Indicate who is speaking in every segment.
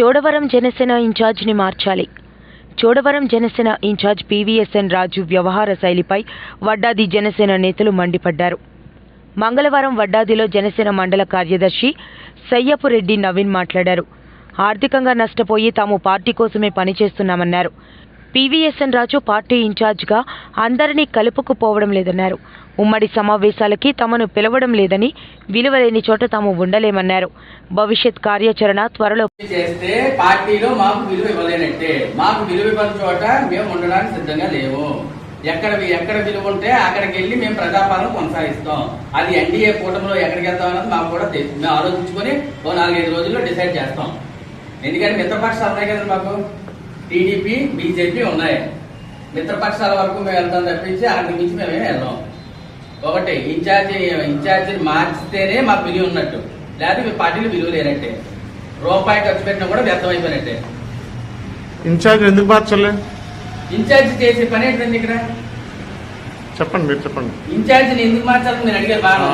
Speaker 1: చోడవరం జనసేన ఇన్ఛార్జిని మార్చాలి. Chodavaram Janasena incharge PVSN Raju వ్యవహార శైలిపై వడ్డాది జనసేన నేతలు మండిపడ్డారు. మంగళవారం వడ్డాదిలో జనసేన మండల కార్యదర్శి సయ్యపురెడ్డి నవీన్ మాట్లాడారు. ఆర్థికంగా నష్టపోయి తాము పార్టీ కోసమే పనిచేస్తున్నామన్నారు. పీవీఎస్ఎన్ రాజు పార్టీ ఇన్ఛార్జ్గా అందరినీ కలుపుకుపోవడం లేదన్నారు. ఉమ్మడి సమావేశాలకి తమను పిలవడం లేదని విలువలేని చోట తాము ఉండలేమన్నారు. భవిష్యత్ కార్యాచరణ త్వరలో
Speaker 2: చేస్తే పార్టీలో మాకు విలువ ఇవ్వలేనట్టే. మాకు విలువ ఇవ్వని చోట మేము ఉండడానికి సిద్ధంగా లేవు. ఎక్కడ ఎక్కడ విలువ ఉంటే అక్కడికి వెళ్ళి మేము ప్రజాపాలన కొనసాగిస్తాం. అది ఎన్డీఏ కూటమిలో ఎక్కడికి వెళ్తాం అన్నది మాకు కూడా తెలుసు మేము ఆలోచించుకొని ఓ నాలుగైదు రోజుల్లో డిసైడ్ చేస్తాం. ఎందుకంటే మిత్రపక్షాలు ఉన్నాయి కదా మాకు. టీడీపీ బీజేపీ ఉన్నాయి. మిత్రపక్షాల వరకు మేము వెళ్తాం తప్పించి అక్కడి నుంచి మేమేం వెళ్ళాం. ఒకటి ఇన్ఛార్జి ఇన్ఛార్జిని మార్చితేనే మాకు విలువ ఉన్నట్టు. లేకపోతే మీ పార్టీలు విలువ లేనట్టే. రూపాయి ఖర్చు పెట్టినా కూడా వ్యర్థం అయిపోయినట్టే
Speaker 3: ఇన్ఛార్జ్ ఎందుకు మార్చలే?
Speaker 2: ఇన్ఛార్జి చేసే పని ఏంటండి ఇక్కడ?
Speaker 3: చెప్పండి మీరు చెప్పండి.
Speaker 2: ఇన్ఛార్జిని ఎందుకు మార్చాలని నేను అడిగారు? బాగా.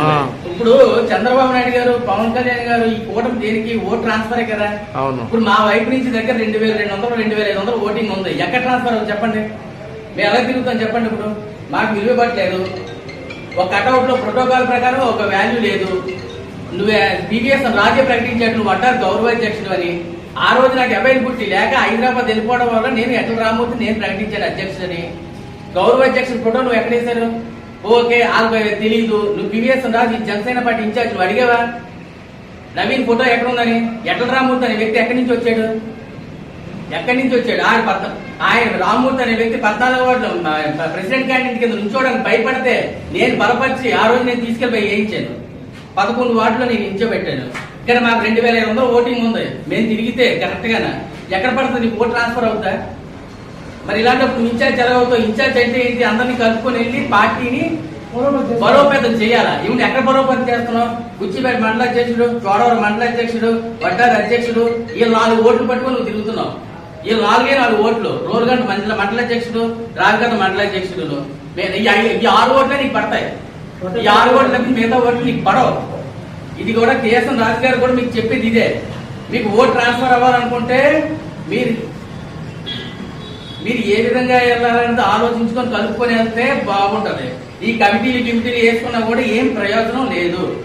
Speaker 2: ఇప్పుడు చంద్రబాబు నాయుడు గారు పవన్ కళ్యాణ్ గారు ఈ కూటమి దేనికి ఓట్ ట్రాన్స్ఫరే కదా?
Speaker 3: అవును.
Speaker 2: ఇప్పుడు మా వైపు నుంచి దగ్గర రెండు వేల రెండు వందలు రెండు వేల ఐదు వందలు ఓటింగ్ ఉంది. ఎక్కడ ట్రాన్స్ఫర్ చెప్పండి. మేము ఎలా తిరుగుతాం చెప్పండి ఇప్పుడు? మాకు విలువ ఇవ్వట్లేదు. ఒక కట్అవుట్లో ప్రోటోకాల్ ప్రకారం ఒక వాల్యూ లేదు. నువ్వే బీబీఎస్ రాజ్య ప్రకటించాడు నువ్వు అంటారు గౌరవాధ్యక్షుడు అని. ఆ రోజు నాకు అవైలబిలిటీ లేక హైదరాబాద్ వెళ్ళిపోవడం వల్ల నేను ఎట్ల రామూర్తి నేను ప్రకటించాను అధ్యక్షుడని. గౌరవాధ్యక్షుడు ఫోటో నువ్వు ఎక్కడేశారు ఓకే వాళ్ళకి తెలియదు నువ్వు BBS Raju Janasena party in-charge నువ్వు అడిగావా? నవీన్ ఫోటో ఎక్కడ ఉందని? ఎట్ల రామూర్తి అనే వ్యక్తి ఎక్కడి నుంచి వచ్చాడు? ఎక్కడి నుంచి వచ్చాడు? ఆయన పద్నా ఆయన రామ్మూర్తి అనే వ్యక్తి పద్నాలుగు వార్డులో ప్రెసిడెంట్ క్యాండిడేట్ కింద నుంచోడానికి భయపడితే నేను బలపరిచి ఆ రోజు నేను తీసుకెళ్ళిపోయి వేయించాను. పదకొండు వార్డులో నేను నించోబెట్టాను ఇక్కడ మాకు రెండు వేల ఐదు వందలు ఓటింగ్ ఉంది. మేము తిరిగితే కరెక్ట్గా ఎక్కడ పడుతుంది? నీకు ఓట్ ట్రాన్స్ఫర్ అవుతా మరి ఇలాంటప్పుడు ఇన్ఛార్జ్ ఎలా అవుతావు? ఇన్ఛార్జ్ అంటే ఏంటి? అందరినీ కలుపుకొని వెళ్ళి పార్టీని బలోపేతం చేయాలా? ఇవన్నీ ఎక్కడ బలోపేతం చేస్తున్నాం గుచ్చిపేట మండల అధ్యక్షుడు చోడవరం మండల అధ్యక్షుడు వడ్డారి అధ్యక్షుడు ఈ నాలుగు ఓట్లు పట్టుకొని నువ్వు తిరుగుతున్నావు. ఈ నాలుగే నాలుగు ఓట్లు. రోలుగంట మండల మండల అధ్యక్షుడు రాజగంట మండల అధ్యక్షుడు మే- ఈ ఈ ఆరు ఓట్లే నీకు పడతాయి. ఈ ఆరు ఓట్లకి మిగతా ఓట్లు నీకు పడవు. ఇది కూడా కేఎస్ఎన్ రాజు గారు కూడా మీకు చెప్పేది ఇదే. మీకు ఓట్ ట్రాన్స్ఫర్ అవ్వాలనుకుంటే మీరు మీరు ఏ విధంగా వెళ్ళాలనేది ఆలోచించుకొని కలుపుకొని వెళ్తే బాగుంటుంది. ఈ కమిటీలు గిమిటీలు వేసుకున్నా కూడా ఏం ప్రయోజనం లేదు.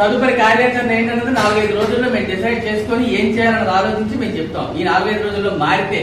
Speaker 2: తదుపరి కార్యాచరణ ఏంటన్నది నాలుగైదు రోజుల్లో మేము డిసైడ్ చేసుకొని ఏం చేయాలన్నది ఆలోచించి మేము చెప్తాం. ఈ నాలుగైదు రోజుల్లో మారితే